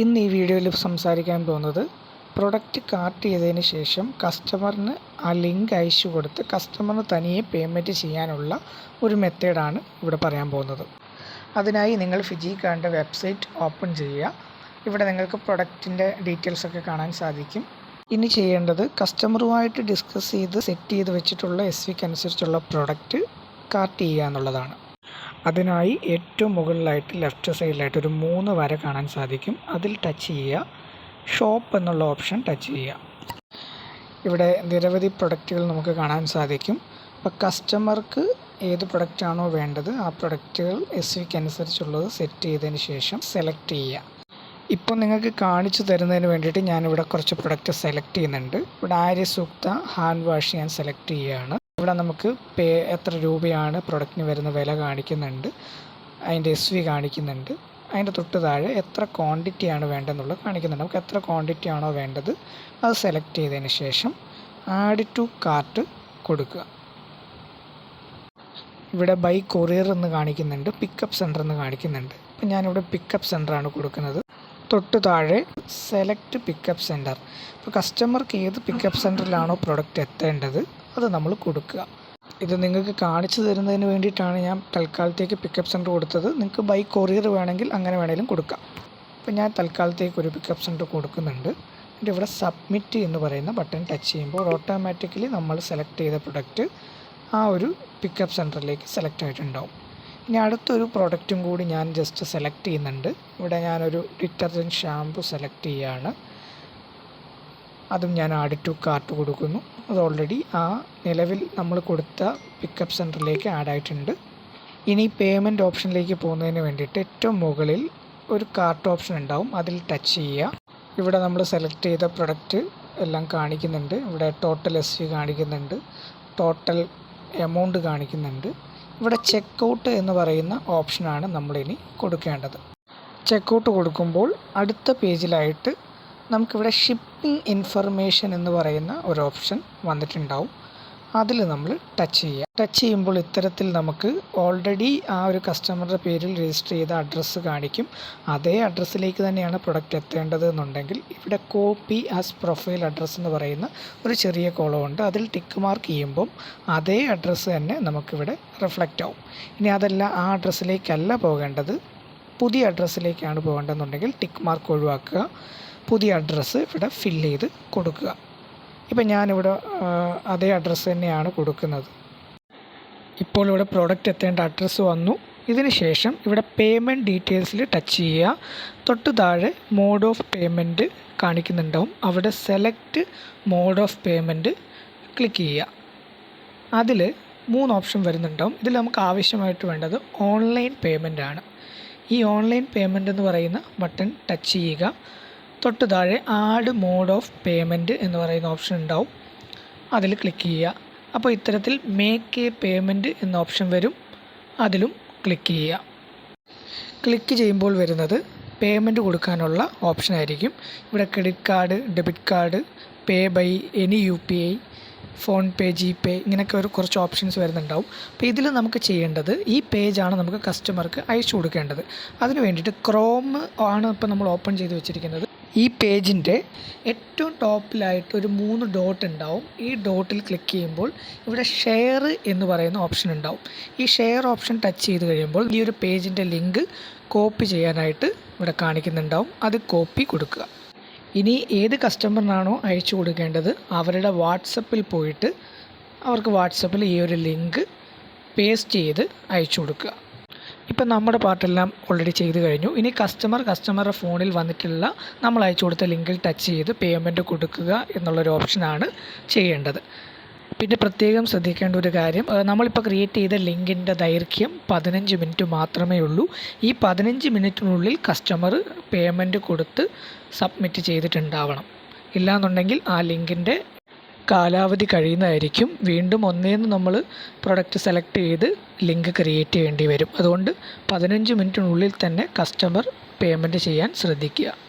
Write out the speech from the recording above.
ഇന്ന് ഈ വീഡിയോയിൽ സംസാരിക്കാൻ പോകുന്നത് പ്രൊഡക്റ്റ് കാർട്ട് ചെയ്തതിന് ശേഷം കസ്റ്റമറിന് ആ ലിങ്ക് അയച്ചു കൊടുത്ത് കസ്റ്റമറിന് തനിയെ പേയ്മെന്റ് ചെയ്യാനുള്ള ഒരു മെത്തേഡാണ് ഇവിടെ പറയാൻ പോകുന്നത്. അതിനായി നിങ്ങൾ ഫിജി കാർഡിന്റെ വെബ്സൈറ്റ് ഓപ്പൺ ചെയ്യുക. ഇവിടെ നിങ്ങൾക്ക് പ്രൊഡക്റ്റിന്റെ ഡീറ്റെയിൽസ് ഒക്കെ കാണാൻ സാധിക്കും. ഇനി ചെയ്യേണ്ടത് കസ്റ്റമറുമായിട്ട് ഡിസ്കസ് ചെയ്ത് സെറ്റ് ചെയ്ത് വെച്ചിട്ടുള്ള എസ് വിക്ക് അനുസരിച്ചുള്ള പ്രൊഡക്റ്റ് കാർട്ട് ചെയ്യുക എന്നുള്ളതാണ്. അതിനായി ഏറ്റവും മുകളിലായിട്ട് ലെഫ്റ്റ് സൈഡിലായിട്ട് ഒരു മൂന്ന് വര കാണാൻ സാധിക്കും. അതിൽ ടച്ച് ചെയ്യുക. ഷോപ്പ് എന്നുള്ള ഓപ്ഷൻ ടച്ച് ചെയ്യുക. ഇവിടെ നിരവധി പ്രൊഡക്റ്റുകൾ നമുക്ക് കാണാൻ സാധിക്കും. അപ്പോൾ കസ്റ്റമർക്ക് ഏത് പ്രൊഡക്റ്റാണോ വേണ്ടത് ആ പ്രൊഡക്റ്റുകൾ എസ് വിക്ക് അനുസരിച്ചുള്ളത് സെറ്റ് ചെയ്തതിന് ശേഷം സെലക്ട് ചെയ്യുക. ഇപ്പോൾ നിങ്ങൾക്ക് കാണിച്ചു തരുന്നതിന് വേണ്ടിയിട്ട് ഞാനിവിടെ കുറച്ച് പ്രൊഡക്റ്റ് സെലക്ട് ചെയ്യുന്നുണ്ട്. ഇവിടെ ആര്യ സൂക്ത ഹാൻഡ് വാഷ് ഞാൻ സെലക്ട് ചെയ്യുകയാണ്. ഇവിടെ നമുക്ക് പേ എത്ര രൂപയാണ് പ്രൊഡക്റ്റിന് വരുന്ന വില കാണിക്കുന്നുണ്ട്. അതിന്റെ എസ് വി കാണിക്കുന്നുണ്ട്. അതിന്റെ തൊട്ട് താഴെ എത്ര ക്വാണ്ടിറ്റിയാണ് വേണ്ടതെന്നുള്ളത് കാണിക്കുന്നുണ്ട്. നമുക്ക് എത്ര ക്വാണ്ടിറ്റി ആണോ വേണ്ടത് അത് സെലക്ട് ചെയ്തതിന് ശേഷം ആഡ് ടു കാർട്ട് കൊടുക്കുക. ഇവിടെ ബൈ കൊറിയർ എന്ന് കാണിക്കുന്നുണ്ട്. പിക്കപ്പ് സെന്റർ എന്ന് കാണിക്കുന്നുണ്ട്. അപ്പം ഞാനിവിടെ പിക്കപ്പ് സെന്ററാണ് കൊടുക്കുന്നത്. തൊട്ട് താഴെ സെലക്ട് പിക്കപ്പ് സെന്റർ ഇപ്പോൾ കസ്റ്റമർക്ക് ഏത് പിക്കപ്പ് സെന്ററിലാണോ പ്രൊഡക്റ്റ് എത്തേണ്ടത്? അത് നമ്മൾ കൊടുക്കുക. ഇത് നിങ്ങൾക്ക് കാണിച്ചു തരുന്നതിന് വേണ്ടിയിട്ടാണ് ഞാൻ തൽക്കാലത്തേക്ക് പിക്കപ്പ് സെന്റർ കൊടുത്തത്. നിങ്ങൾക്ക് ബൈ കൊറിയർ വേണമെങ്കിൽ അങ്ങനെ വേണമെങ്കിലും കൊടുക്കാം. അപ്പോൾ ഞാൻ തൽക്കാലത്തേക്ക് ഒരു പിക്കപ്പ് സെന്റർ കൊടുക്കുന്നുണ്ട്. എന്നിട്ട് ഇവിടെ സബ്മിറ്റ് എന്ന് പറയുന്ന ബട്ടൺ ടച്ച് ചെയ്യുമ്പോൾ ഓട്ടോമാറ്റിക്കലി നമ്മൾ സെലക്ട് ചെയ്ത പ്രൊഡക്റ്റ് ആ ഒരു പിക്കപ്പ് സെന്ററിലേക്ക് സെലക്ട് ആയിട്ടുണ്ടാവും. ഇനി അടുത്തൊരു പ്രോഡക്റ്റും കൂടി ഞാൻ ജസ്റ്റ് സെലക്ട് ചെയ്യുന്നുണ്ട്. ഇവിടെ ഞാനൊരു ഡിറ്റർജന്റ് ഷാമ്പു സെലക്ട് ചെയ്യുകയാണ് അതും ഞാൻ ആഡ് ടു കാർട്ട് കൊടുക്കുന്നു. അത് ഓൾറെഡി ആ നിലവിൽ നമ്മൾ കൊടുത്ത പിക്കപ്പ് സെന്ററിലേക്ക് ആഡ് ആയിട്ടുണ്ട്. ഇനി പേയ്മെന്റ് ഓപ്ഷനിലേക്ക് പോകുന്നതിന് വേണ്ടിയിട്ട് ഏറ്റവും മുകളിൽ ഒരു കാർട്ട് ഓപ്ഷൻ ഉണ്ടാവും. അതിൽ ടച്ച് ചെയ്യുക. ഇവിടെ നമ്മൾ സെലക്ട് ചെയ്ത പ്രൊഡക്റ്റ് എല്ലാം കാണിക്കുന്നുണ്ട്. ഇവിടെ ടോട്ടൽ എസ് യു കാണിക്കുന്നുണ്ട്. ടോട്ടൽ എമൗണ്ട് കാണിക്കുന്നുണ്ട്. ഇവിടെ ചെക്കൗട്ട് എന്ന് പറയുന്ന ഓപ്ഷനാണ് നമ്മളിനി കൊടുക്കേണ്ടത്. ചെക്കൗട്ട് കൊടുക്കുമ്പോൾ അടുത്ത പേജിലായിട്ട് നമുക്കിവിടെ ഷിപ്പിംഗ് ഇൻഫർമേഷൻ എന്ന് പറയുന്ന ഒരു ഓപ്ഷൻ വന്നിട്ടുണ്ടാവും. അതിൽ നമ്മൾ ടച്ച് ചെയ്യുക ടച്ച് ചെയ്യുമ്പോൾ ഇത്തരത്തിൽ നമുക്ക് ഓൾറെഡി ആ ഒരു കസ്റ്റമറുടെ പേരിൽ രജിസ്റ്റർ ചെയ്ത അഡ്രസ്സ് കാണിക്കും. അതേ അഡ്രസ്സിലേക്ക് തന്നെയാണ് പ്രൊഡക്റ്റ് എത്തേണ്ടത് എന്നുണ്ടെങ്കിൽ ഇവിടെ കോപ്പി ആസ് പ്രൊഫൈൽ അഡ്രസ്സ് എന്ന് പറയുന്ന ഒരു ചെറിയ കോളം ഉണ്ട്. അതിൽ ടിക്ക് മാർക്ക് ചെയ്യുമ്പം അതേ അഡ്രസ്സ് തന്നെ നമുക്കിവിടെ റിഫ്ലക്റ്റ് ആവും. ഇനി അതല്ല ആ അഡ്രസ്സിലേക്കല്ല പോകേണ്ടത്. പുതിയ അഡ്രസ്സിലേക്കാണ് പോകേണ്ടതെന്നുണ്ടെങ്കിൽ ടിക്ക് മാർക്ക് ഒഴിവാക്കുക. പുതിയ അഡ്രസ്സ് ഇവിടെ ഫില്ല് ചെയ്ത് കൊടുക്കുക. ഇപ്പം ഞാനിവിടെ അതേ അഡ്രസ്സ് തന്നെയാണ് കൊടുക്കുന്നത്. ഇപ്പോൾ ഇവിടെ പ്രോഡക്റ്റ് എത്തേണ്ട അഡ്രസ്സ് വന്നു. ഇതിന് ശേഷം ഇവിടെ പേയ്മെന്റ് ഡീറ്റെയിൽസിൽ ടച്ച് ചെയ്യുക. തൊട്ട് താഴെ മോഡ് ഓഫ് പേയ്മെന്റ് കാണിക്കുന്നുണ്ടാവും. അവിടെ select mode of payment click ചെയ്യുക. അതിൽ മൂന്ന് ഓപ്ഷൻ വരുന്നുണ്ടാവും. ഇതിൽ നമുക്ക് ആവശ്യമായിട്ട് വേണ്ടത് ഓൺലൈൻ പേയ്മെന്റ് ആണ്. ഈ ഓൺലൈൻ പേയ്മെന്റ് എന്ന് പറയുന്ന ബട്ടൺ ടച്ച് ചെയ്യുക. തൊട്ട് താഴെ ആഡ് മോഡ് ഓഫ് പേയ്മെന്റ് എന്ന് പറയുന്ന ഓപ്ഷൻ ഉണ്ടാവും. അതിൽ ക്ലിക്ക് ചെയ്യുക. അപ്പോൾ ഇത്തരത്തിൽ മേക്ക് എ പേയ്മെന്റ് എന്ന ഓപ്ഷൻ വരും. അതിലും ക്ലിക്ക് ചെയ്യുക. ക്ലിക്ക് ചെയ്യുമ്പോൾ വരുന്നത് പേയ്മെന്റ് കൊടുക്കാനുള്ള ഓപ്ഷൻ ആയിരിക്കും. ഇവിടെ credit card debit card pay by any U P I PhonePe G pay ഇങ്ങനെയൊക്കെ ഒരു കുറച്ച് ഓപ്ഷൻസ് വരുന്നുണ്ടാവും. അപ്പോൾ ഇതിൽ നമുക്ക് ചെയ്യേണ്ടത് ഈ പേജാണ് നമുക്ക് കസ്റ്റമർക്ക് അയച്ചു കൊടുക്കേണ്ടത്. അതിന് വേണ്ടിയിട്ട് ക്രോം ആണ് ഇപ്പോൾ നമ്മൾ ഓപ്പൺ ചെയ്ത് വെച്ചിരിക്കുന്നത്. ഈ പേജിന്റെ ഏറ്റവും ടോപ്പിലായിട്ട് ഒരു മൂന്ന് ഡോട്ട് ഉണ്ടാവും. ഈ ഡോട്ടിൽ ക്ലിക്ക് ചെയ്യുമ്പോൾ ഇവിടെ ഷെയർ എന്ന് പറയുന്ന ഓപ്ഷൻ ഉണ്ടാവും. ഈ ഷെയർ ഓപ്ഷൻ ടച്ച് ചെയ്ത് കഴിയുമ്പോൾ ഈ ഒരു പേജിന്റെ ലിങ്ക് കോപ്പി ചെയ്യാനായിട്ട് ഇവിടെ കാണിക്കുന്നുണ്ടാവും. അത് കോപ്പി കൊടുക്കുക. ഇനി ഏത് കസ്റ്റമറിനാണോ അയച്ചു കൊടുക്കേണ്ടത് അവരുടെ വാട്സപ്പിൽ പോയിട്ട് അവർക്ക് വാട്സപ്പിൽ ഈ ഒരു ലിങ്ക് പേസ്റ്റ് ചെയ്ത് അയച്ചു കൊടുക്കുക. ഇപ്പം നമ്മുടെ പാർട്ടെല്ലാം ഓൾറെഡി ചെയ്ത് കഴിഞ്ഞു. ഇനി കസ്റ്റമർ കസ്റ്റമറുടെ ഫോണിൽ വന്നിട്ടുള്ള നമ്മൾ അയച്ചു കൊടുത്ത ലിങ്കിൽ ടച്ച് ചെയ്ത് പേയ്മെന്റ് കൊടുക്കുക എന്നുള്ളൊരു ഓപ്ഷനാണ് ചെയ്യേണ്ടത്. പിന്നെ പ്രത്യേകം ശ്രദ്ധിക്കേണ്ട ഒരു കാര്യം നമ്മളിപ്പോൾ ക്രിയേറ്റ് ചെയ്ത ലിങ്കിന്റെ ദൈർഘ്യം പതിനഞ്ച് മിനിറ്റ് മാത്രമേ ഉള്ളൂ. ഈ പതിനഞ്ച് മിനിറ്റിനുള്ളിൽ കസ്റ്റമർ പേയ്മെന്റ് കൊടുത്ത് സബ്മിറ്റ് ചെയ്തിട്ടുണ്ടാവണം. ഇല്ലാന്നുണ്ടെങ്കിൽ ആ ലിങ്കിന്റെ കാലാവധി കഴിയുന്നതായിരിക്കും. വീണ്ടും ഒന്നേന്ന് നമ്മൾ പ്രൊഡക്റ്റ് സെലക്ട് ചെയ്ത് ലിങ്ക് ക്രിയേറ്റ് ചെയ്യേണ്ടി വരും. അതുകൊണ്ട് പതിനഞ്ച് മിനിറ്റിനുള്ളിൽ തന്നെ കസ്റ്റമർ പേയ്മെന്റ് ചെയ്യാൻ ശ്രദ്ധിക്കുക.